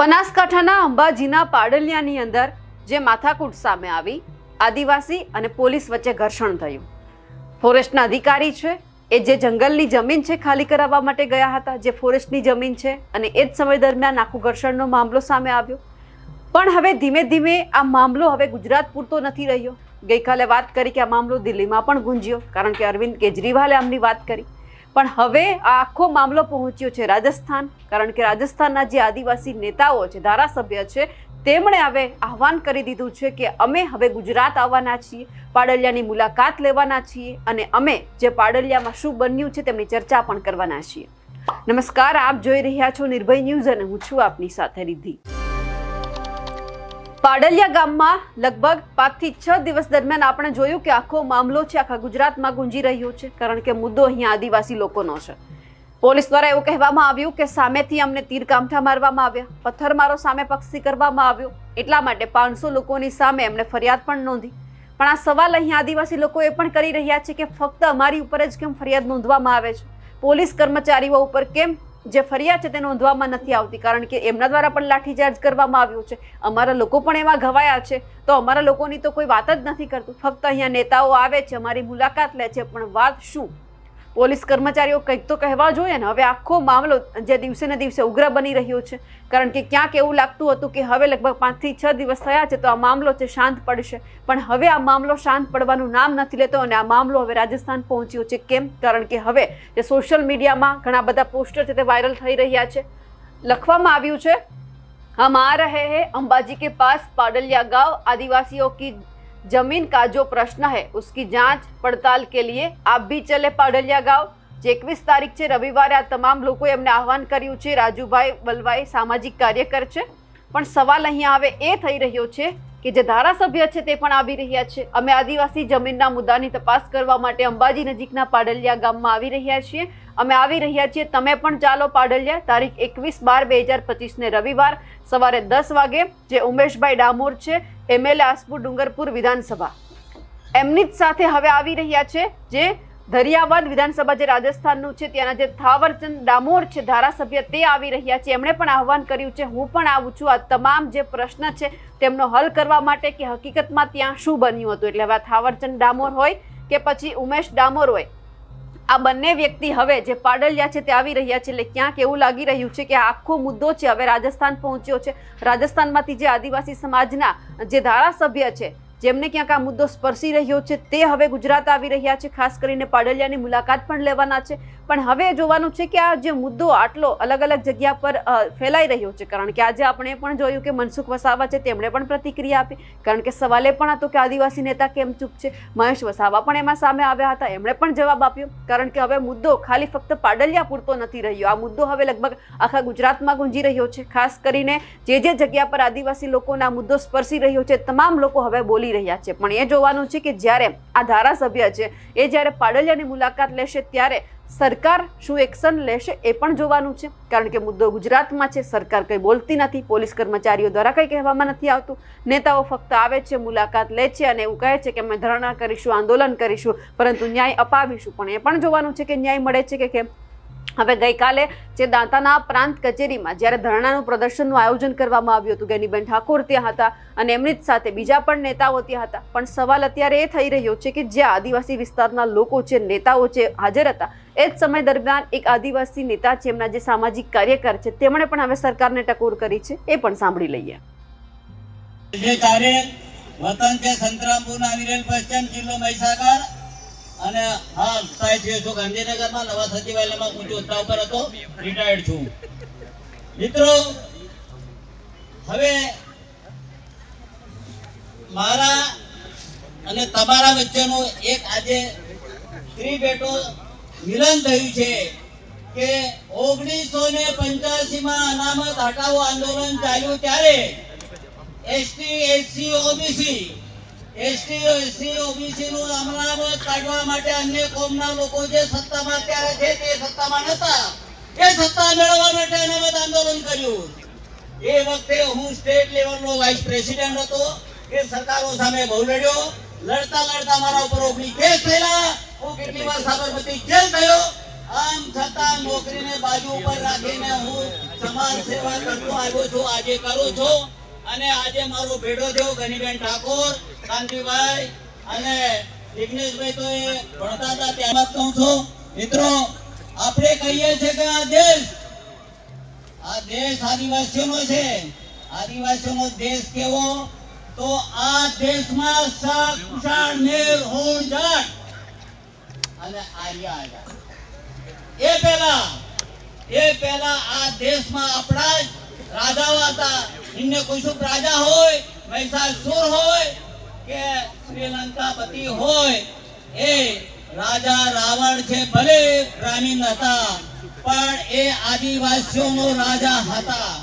બનાસકાંઠાના અંબાજીના પાડલિયાની અંદર જે માથાકૂટ સામે આવી, આદિવાસી અને પોલીસ વચ્ચે ઘર્ષણ થયું. ફોરેસ્ટના અધિકારી છે, એ જે જંગલની જમીન છે ખાલી કરાવવા માટે ગયા હતા, જે ફોરેસ્ટની જમીન છે અને એ જ સમય દરમિયાન આખું ઘર્ષણનો મામલો સામે આવ્યો. પણ હવે ધીમે ધીમે આ મામલો હવે ગુજરાત પૂરતો નથી રહ્યો. ગઈકાલે વાત કરી કે આ મામલો દિલ્હીમાં પણ ગુંજ્યો, કારણ કે અરવિંદ કેજરીવાલે આમની વાત કરી. પણ હવે આ આખો મામલો પહોંચ્યો છે રાજસ્થાન, કારણ કે રાજસ્થાનના જે આદિવાસી નેતાઓ છે, ધારાસભ્ય છે, તેમણે હવે આહવાન કરી દીધું છે કે અમે હવે ગુજરાત આવવાના છીએ, પાડલિયાની મુલાકાત લેવાના છીએ અને અમે જે પાડલિયામાં શું બન્યું છે તેમની ચર્ચા પણ કરવાના છીએ. નમસ્કાર, આપ જોઈ રહ્યા છો નિર્ભય ન્યૂઝ અને હું છું આપની સાથે રિદ્ધિ. પાડલિયા ગામમાં લગભગ પાંચથી છ દિવસ દરમિયાન આપણે જોયું કે આખો મામલો છે, આખા ગુજરાતમાં ગુંજી રહ્યો છે, કારણ કે મુદ્દો અહીંયા આદિવાસી લોકોનો છે. પોલીસ દ્વારા એવું કહેવામાં આવ્યું કે સામેથી અમને તીર કામઠા મારવામાં આવ્યા, પથ્થરમારો સામે પક્ષી કરવામાં આવ્યો, એટલા માટે પાંચસો લોકોની સામે એમને ફરિયાદ પણ નોંધી. પણ આ સવાલ અહીંયા આદિવાસી લોકો એ પણ કરી રહ્યા છે કે ફક્ત અમારી ઉપર જ કેમ ફરિયાદ નોંધવામાં આવે છે? પોલીસ કર્મચારીઓ ઉપર કેમ જે ફરિયાદ છે તે નોંધવામાં નથી આવતી, કારણ કે એમના દ્વારા પણ લાઠીચાર્જ કરવામાં આવ્યો છે. અમારા લોકો પણ એમાં ઘવાયા છે, તો અમારા લોકોની તો કોઈ વાત જ નથી કરતું. ફક્ત અહીંયા નેતાઓ આવે છે, અમારી મુલાકાત લે છે, પણ વાત શું? પોલીસ કર્મચારીઓ કંઈક તો કહેવા જોઈએ ને હવે આખો મામલો જે દિવસે ને દિવસે ઉગ્ર બની રહ્યો છે કારણ કે ક્યાંક એવું લાગતું હતું કે હવે લગભગ પાંચથી છ દિવસ થયા છે તો આ મામલો છે શાંત પડશે પણ હવે આ મામલો શાંત પડવાનું નામ નથી લેતો અને આ મામલો હવે રાજસ્થાન પહોંચ્યો છે કેમ કારણ કે હવે જે સોશિયલ મીડિયામાં ઘણા બધા પોસ્ટર છે તે વાયરલ થઈ રહ્યા છે લખવામાં આવ્યું છે हम आ रहे हैं अंबाजी के पास पाडलिया गांव आदिवासियों की जमीन का जो प्रश्न है उसकी जांच पड़ताल के लिए आप भी चले पाडलिया गांव જે એકવીસ તારીખ છે રવિવારે આ તમામ લોકોએ એમને આહવાન કર્યું છે રાજુભાઈ વલવાઈ સામાજિક કાર્યકર છે પણ સવાલ અહીંયા હવે એ થઈ રહ્યો છે કે જે ધારાસભ્ય છે તે પણ આવી રહ્યા છે. અમે આદિવાસી જમીનના મુદ્દાની તપાસ કરવા માટે અંબાજી નજીકના પાડલિયા ગામમાં આવી રહ્યા છીએ. અમે આવી રહ્યા છીએ. તમે પણ ચાલો પાડલિયા. તારીખ એકવીસ બાર બે હજાર પચીસને રવિવાર સવારે દસ વાગે જે ઉમેશભાઈ ડામોર છે એમએલએ આસપુર ડુંગરપુર વિધાનસભા. એમની જ સાથે હવે આવી રહ્યા છે જે દરિયાવાદ વિધાનસભા જે રાજસ્થાનનું છે, ત્યાંના જે થાવરચંદ ડામોર છે, ધારાસભ્ય તે આવી રહ્યા છે. એમણે પણ આહવાન કર્યું છે, હું પણ આવું છું. આ તમામ જે પ્રશ્ન છે, તેમનો હલ કરવા માટે કે હકીકતમાં ત્યાં શું બન્યું હતું? એટલે હવે થાવરચંદ ડામોર હોય કે પછી ઉમેશ ડામોર હોય? આ બંને વ્યક્તિ હવે જે પાડલિયા છે તે આવી રહ્યા છે. એટલે ક્યાંક એવું લાગી રહ્યું છે કે આખો મુદ્દો છે, હવે રાજસ્થાન પહોંચ્યો છે. રાજસ્થાનમાંથી જે આદિવાસી સમાજના જે ધારાસભ્ય છે જેમને ક્યાંક આ મુદ્દો સ્પર્શી રહ્યો છે, તે હવે ગુજરાત આવી રહ્યા છે. ખાસ કરીને પાડલિયાની મુલાકાત પણ લેવાના છે. પણ હવે જોવાનું છે કે આ જે મુદ્દો આટલો અલગ અલગ જગ્યા પર ફેલાઈ રહ્યો છે. કારણ કે આજે આપણે પણ જોયું કે મનસુખ વસાવા છે, તેમણે પણ પ્રતિક્રિયા આપી. કારણ કે સવાલે પણ હતો કે આદિવાસી નેતા કેમ ચૂપ છે? મહેશ વસાવા પણ એમાં સામે આવ્યા હતા. એમણે પણ જવાબ આપ્યો. કારણ કે હવે મુદ્દો ખાલી ફક્ત પાડલિયા પૂરતો નથી રહ્યો. આ મુદ્દો હવે લગભગ આખા ગુજરાતમાં ગુંજી રહ્યો છે. ખાસ કરીને જે જે જગ્યા પર આદિવાસી લોકોના મુદ્દો સ્પર્શી રહ્યો છે, તમામ લોકો હવે બોલી રહ્યા છે. પણ એ જોવાનું છે કે જ્યારે આ ધારાસભ્ય છે, એ જ્યારે પાડલિયાની મુલાકાત લેશે, ત્યારે સરકાર શું એક્શન લેશે એ પણ જોવાનું છે. કારણ કે મુદ્દો ગુજરાતમાં છે, સરકાર કંઈ બોલતી નથી, પોલીસ કર્મચારીઓ દ્વારા કંઈ કહેવામાં નથી આવતું. નેતાઓ ફક્ત આવે છે, મુલાકાત લે છે અને એવું કહે છે કે અમે ધરણા કરીશું, આંદોલન કરીશું, પરંતુ ન્યાય અપાવીશું. પણ એ પણ જોવાનું છે કે ન્યાય મળે છે કે કેમ? હવે ગઈકાલે જે દાંતાના પ્રાંત કચેરીમાં જ્યારે ધરણાનું પ્રદર્શનનું આયોજન કરવામાં આવ્યું હતું, ગેનીબેન ઠાકોર ત્યાં હતા અને એમની જ સાથે બીજા પણ નેતાઓ ત્યાં હતા. પણ સવાલ અત્યારે એ થઈ રહ્યો છે કે જે આદિવાસી વિસ્તારના લોકો છે, નેતાઓ છે હાજર હતા, એ જ સમય દરમિયાન એક આદિવાસી નેતા છે, એમના જે સામાજિક કાર્યકર છે, તેમણે પણ હવે સરકારને ટકોર કરી છે, એ પણ સાંભળી લઈએ. વતન છે સંતરામપુરના વિરેલ પશ્ચિમ જિલ્લો મહીસાગર. અને હા, સાહેબ, જે છું ગાંધીનગરમાં, નવા સચિવાલયમાં ઊંચો હોદ્દા પર હતો રિટાયર્ડ છું. મિત્રો, હવે મારા અને તમારા વચ્ચેનો એક આજે ત્રિભેટો મિલન થયું છે કે ઓગણીસો ને પંચ્યાસી માં અનામત હટાવો આંદોલન ચાલ્યું ત્યારે એસટી, એસસી, ઓબીસી મેળવવા માટે આંદોલન કર્યું. એ વખતે હું સ્ટેટ લેવલનો વાઇસ પ્રેસિડેન્ટ હતો. એ સરકારો સામે બહુ લડ્યો. લડતા લડતા મારા ઉપર ઓગણી થયેલા. હું કેટલી વાર સાબરમતી જેલ થયો આમ છતાં નોકરીને બાજુ ઉપર રાખીને હું સમાજ સેવા કરતો આવ્યો છું, આજે કરું છું. અને આજે મારો ભેટો થયો ગનીબેન ઠાકોર, કાંતિભાઈ અને વિઘ્નેશભાઈ તો એ ભણતા હતા, ત્યાં કહું છું. મિત્રો, આપણે કહીએ છીએ કે આ દેશ આ દેશ આદિવાસીઓનો છે. આદિવાસીઓનો દેશ કેવો? તો આ દેશમાં શાક કુષાણ મેર હોણ જાટ અને આર્યા આજા એ પહેલા એ પહેલા આ દેશમાં આપણા જ રાજાઓ હતા. એમને કોઈ શું રાજા હોય મહિષાસુર હોય, કે શ્રીલંકાપતિ હોય, એ રાજા રાવણ છે ભલે ગ્રામીણ હતા પણ એ આદિવાસીઓનો રાજા હતા.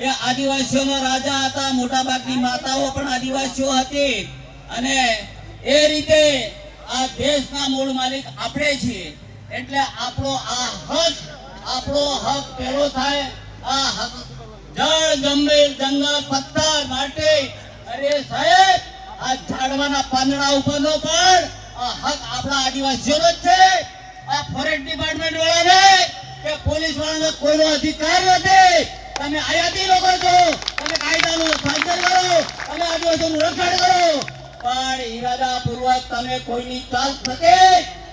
એ આદિવાસીઓનો રાજા હતા મોટા ભાગની માતાઓ પણ આદિવાસીઓ હતી. અને એ રીતે આ દેશના મૂળ માલિક આપણે છીએ. એટલે આપણો આ હક, આપણો હક પેલો થાય, આ હક જળ ગંભીર જંગલ પથ્થર માટી. અરે સાહેબ, આ ઝાડવાના પાંદડા ઉપરનો પણ આ હક આપણા આદિવાસીઓનો જ છે. આ ફોરેસ્ટ ડિપાર્ટમેન્ટ વાળાને કે પોલીસ વાળાને કોઈનો અધિકાર નથી. તમે આયાતી લોકો છો. તમે કાયદાનું શાસન કરો. તમે આદિવાસીઓનું રક્ષણ કરો. પણ ઈરાદાપૂર્વક તમે કોઈની ચાલ થકે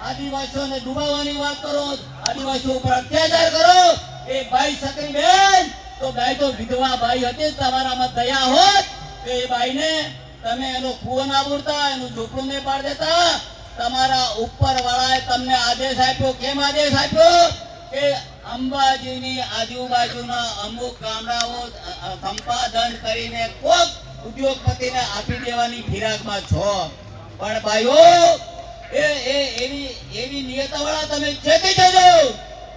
આદિવાસીઓને ડૂબાવવાની વાત કરો. આદિવાસીઓ ઉપર અત્યાચાર કરો. એ ભાઈ સકરી બેન તો ભાઈ તો વિધવા ભાઈ હતી તમારામાં દયા હોત, તો એ ભાઈને તમે એનો કુવો ના બોલતા એનું ઝૂંપડું નહીં પાડ દેતા. તમારા ઉપર વાળાએ તમને આદેશ આપ્યો, કેમ આદેશ આપ્યો? કે અંબાજીની આજુબાજુના અમુક ગામડાઓ સંપાદન કરીને કોક ઉદ્યોગપતિને આપી દેવાની ફિરાકમાં છો. પણ ભાઈઓ, એ એ, એવી એવી નિયતવાળા તમે ચેતી જજો.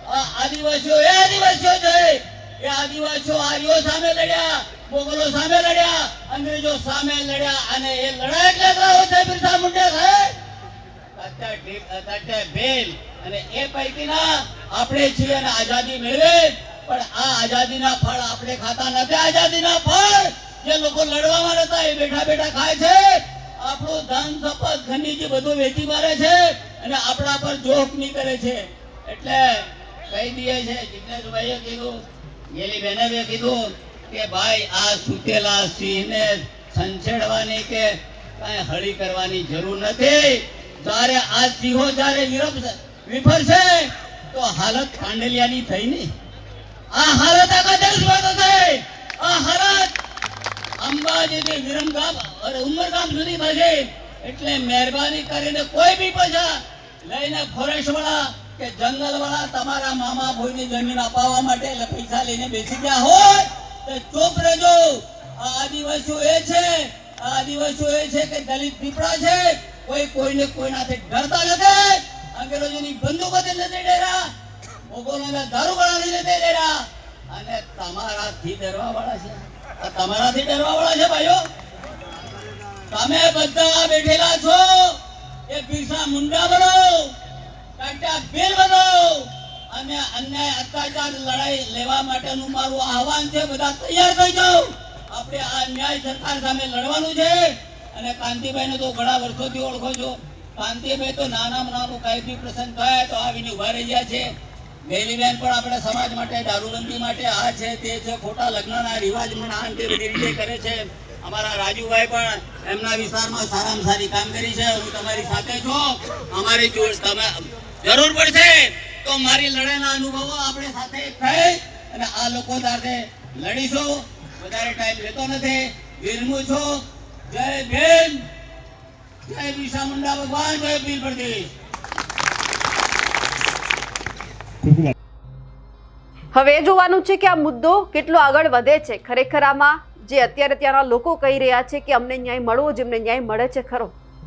આ આદિવાસીઓ એ આદિવાસીઓ છે. એ આદિવાસીઓ આર્યો સામે લડ્યા, મોગલો સામે લડ્યા, અંગ્રેજો સામે લડ્યા અને એ લડાઈ એટલે કરાવો છે બિરસા મુંડા સાહેબ અત્યારે બેન અને એ પૈકીના આપણે છીએ અને આઝાદી મેળવે. પણ આ આઝાદીના ફળ આપણે ખાતા નથી. આઝાદીના ફળ જે લોકો લડવામાં રહેતા એ બેઠા બેઠા ખાય છે. આપણું ધન, સંપત, ખનીજી બધું વેચી મારે છે અને આપણા પર જોખ નહીં કરે છે. એટલે કહી દે છે જિજ્ઞેશભાઈએ કીધું ગેલી બેને કીધું કે ભાઈ, આ સુતેલા સિંહને સંછેડવાની કે કાંઈ હળી કરવાની જરૂર નથી. જ્યારે આ સિંહો જ્યારે વિફરશે તો હાલત પાંડલિયાની થઈ નહીં. આ હાલત આખા દેશમાં આ હાલત અંબાજીથી વિરમગામ અરે ઉમરગામ સુધી થશે એટલે મહેરબાની કરીને કોઈ બી પૈસા લઈને ફોરેસ્ટ વાળા કે જંગલ વાળા તમારા મામા ભોયની જમીન અપાવવા માટે પૈસા લઈને બેસી ગયા હોય ચૂપ આ આદિવાસીઓ એ છે આદિવાસીઓ એ છે કે દલિત દીપડા છે, કોઈ કોઈને કોઈનાથી ડરતા નથી. અંગ્રેજોની બંદૂકોથી નથી ડર્યા મોગલોના દારૂગોળાથી નથી ડેરા અને તમારાથી ડરવા વાળા છે. આ તમારાથી ડરવા વાળા છે ભાઈઓ. તમે બધા બેઠેલા છો. એ પીસા મુંડા બનો. ટાટા બેલ બનો. અને અન્યાય, અત્યાચાર, લડાઈ લેવા માટેનું મારું આહવાન છે. બધા તૈયાર થઈ જાઓ. આપણે આ ન્યાય સરકાર સામે લડવાનું છે. અને કાંતિભાઈને તો ઘણા વર્ષોથી ઓળખો છો. કાંતિભાઈ તો નાનામાં નાનું કાંઈ પ્રસંગ થાય તો આવીને ઊભા રહી ગયા છે. ગેલીબેન પણ આપણે સમાજ માટે, દારૂબંધી માટે આ છે, તે છે. ખોટા લગ્નના રિવાજ આ બધી રીતે કરે છે. અમારા રાજુભાઈ પણ એમના વિસ્તારમાં સારામાં સારી કામગીરી છે. હું તમારી સાથે છું. અમારી તમે જરૂર પડશે તો મારી લડાઈના અનુભવો આપણે સાથે થઈ અને આ લોકો સાથે લડીશું. વધારે ટાઈમ લેતો નથી. વિરમું છું. જય ભીમ. જય બિરસા મુંડા ભગવાન. જય વીર પ્રદેશ હવે જોવાનું છે કે આ મુદ્દો કેટલો આગળ વધે છે. ખરેખર આમાં જે અત્યારે ત્યાંના લોકો કહી રહ્યા છે કે અમને ન્યાય મળવો જેમને ન્યાય મળે છે ખરો.